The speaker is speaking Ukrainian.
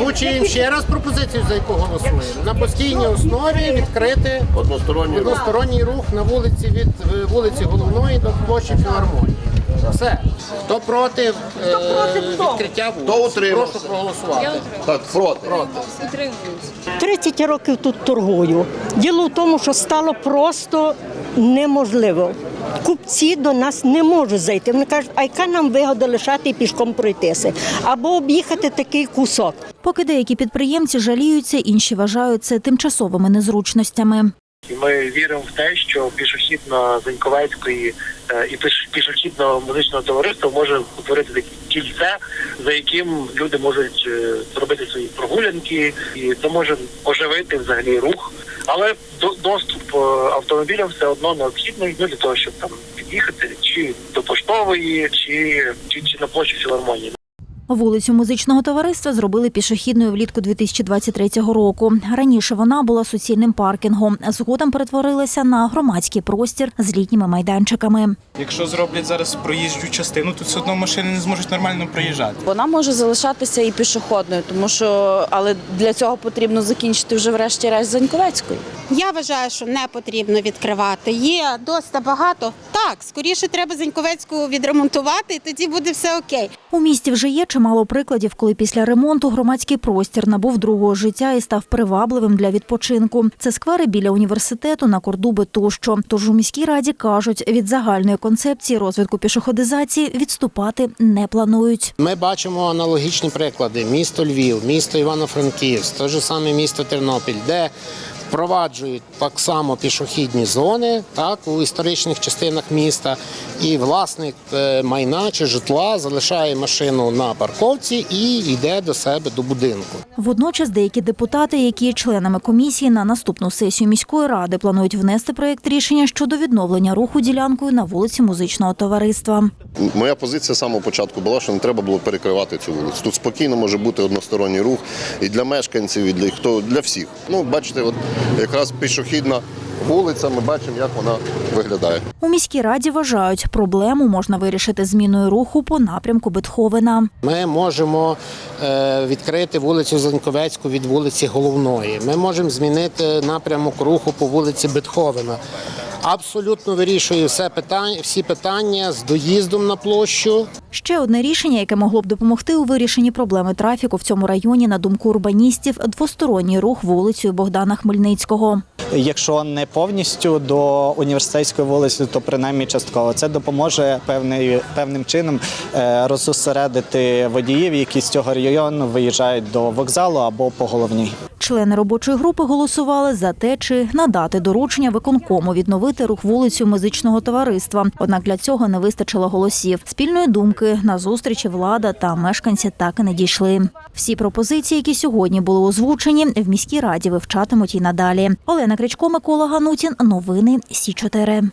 Озвучуємо ще раз пропозицію, за яку голосуємо. На постійній основі відкрити Односторонній рух. односторонній рух на вулиці від е, вулиці Головної до площі Філармонії. Все. Хто проти е, відкриття Хто вулиць? утримався? Прошу проголосувати. Так, проти. 30 років тут торгую. Діло в тому, що стало просто неможливо. Купці до нас не можуть зайти. Вони кажуть, а яка нам вигода лишати і пішком пройтися? Або об'їхати такий кусок. Поки деякі підприємці жаліються, інші вважають це тимчасовими незручностями. І ми віримо в те, що пішохідно Заньковецької е, і піш- пішохідного музичного товариства може утворити кільце, за яким люди можуть е, зробити свої прогулянки, і це може оживити взагалі рух. Але до- доступ е, автомобілям все одно необхідний ну, для того, щоб там під'їхати чи до поштової, чи, чи, чи на площі філармонії. Вулицю музичного товариства зробили пішохідною влітку 2023 року. Раніше вона була суцільним паркінгом. Згодом перетворилася на громадський простір з літніми майданчиками. Якщо зроблять зараз проїжджу частину, то все одно машини не зможуть нормально проїжджати. Вона може залишатися і пішохідною, тому що але для цього потрібно закінчити вже врешті-решт Заньковецькою. Я вважаю, що не потрібно відкривати. Є досить багато. Так, скоріше треба Зеньковецьку відремонтувати, і тоді буде все окей. У місті вже є чимало прикладів, коли після ремонту громадський простір набув другого життя і став привабливим для відпочинку. Це сквери біля університету, на кордуби тощо. Тож у міській раді кажуть, від загальної концепції розвитку пішоходизації відступати не планують. Ми бачимо аналогічні приклади: місто Львів, місто Івано-Франківськ, те ж саме місто Тернопіль, де впроваджують так само пішохідні зони, так у історичних частинах міста, і власник е, майна чи житла залишає машину на парковці і йде до себе до будинку. Водночас деякі депутати, які є членами комісії на наступну сесію міської ради, планують внести проєкт рішення щодо відновлення руху ділянкою на вулиці музичного товариства. Моя позиція з самого початку була, що не треба було перекривати цю вулицю. Тут спокійно може бути односторонній рух і для мешканців, і для хто для всіх. Ну, бачите, от якраз пішохідна вулиця, ми бачимо, як вона виглядає. У міській раді вважають, проблему можна вирішити зміною руху по напрямку Бетховена. Ми можемо е, відкрити вулицю Заньковецьку від вулиці Головної. Ми можемо змінити напрямок руху по вулиці Бетховена. Абсолютно вирішує все питання, всі питання з доїздом на площу. Ще одне рішення, яке могло б допомогти у вирішенні проблеми трафіку в цьому районі, на думку урбаністів, двосторонній рух вулицею Богдана Хмельницького. Якщо не повністю до університетської вулиці, то принаймні частково це допоможе певний, певним чином е, розосередити водіїв, які з цього району виїжджають до вокзалу або по головній. Члени робочої групи голосували за те, чи надати доручення виконкому відновити рух вулицю музичного товариства. Однак для цього не вистачило голосів. Спільної думки на зустрічі влада та мешканці так і не дійшли. Всі пропозиції, які сьогодні були озвучені, в міській раді вивчатимуть і надалі. Олена Кричко, Микола Ганутін. Новини Сі 4